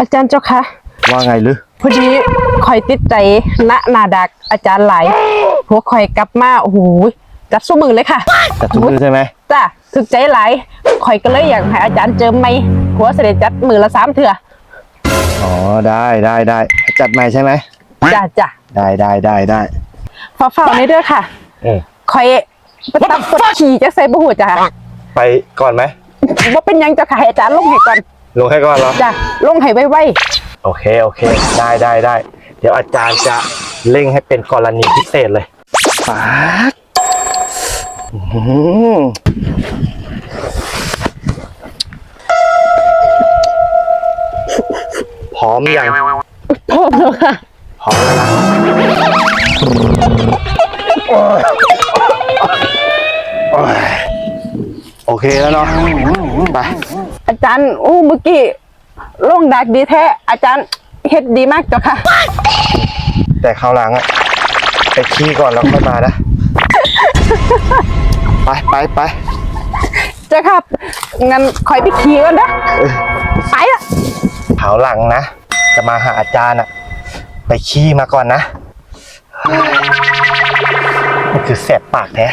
อาจารย์เจ้าคะว่าไงหรือพอดีคอยติดใจณนาดักอาจารย์หลายหัวคอยกลับมาโอ้โหจัดสู้มือเลยค่ะจัดทุกมือใช่ไหมจ้ะถึกใจหลายคอยก็เลยอยากให้อาจารย์เจิมไหมหัวเสด็จจัดมือละสามเถื่ออ๋อได้ได้ได้จัดใหม่ใช่ไหมจ้ะจ้ะได้ได้ได้ได้ฝาเฝ้าในเด้อค่ะอืมคอยไปตับกดขี่จะใส่บุหัวจ้ะไปก่อนไหมว่าเป็นหยังเจ้าค่ะให้อาจารย์ลงให้ก่อน ลงให้ก่อนเหรอ จ้ะลงให้ไว้โอเค โอเค ได้ได้ได้ เดี๋ยวอาจารย์จะเร่งให้เป็นกรณีพิเศษเลยปาดอื้อหือพร้อมยัง ๆพร้อมแล้วค่ะ พร้อมแล้วนะโอ้ยโอเคแล้วเนาะ ไป อาจารย์อู้เมื่อกี้ลงดักดีแท้อาจารย์เฮ็ดดีมากเจ้าค่ะ แต่คราวหลังอะไปขี้ก่อนแล้วค่อยมานะ ไปไปไปเจ้าค่ะงั้นคอยไปขี่ก่อนนะเออไปละคราวหลังนะ จะมาหาอาจารย์อะไปขี้มาก่อนนะมันคือแสบปากแท้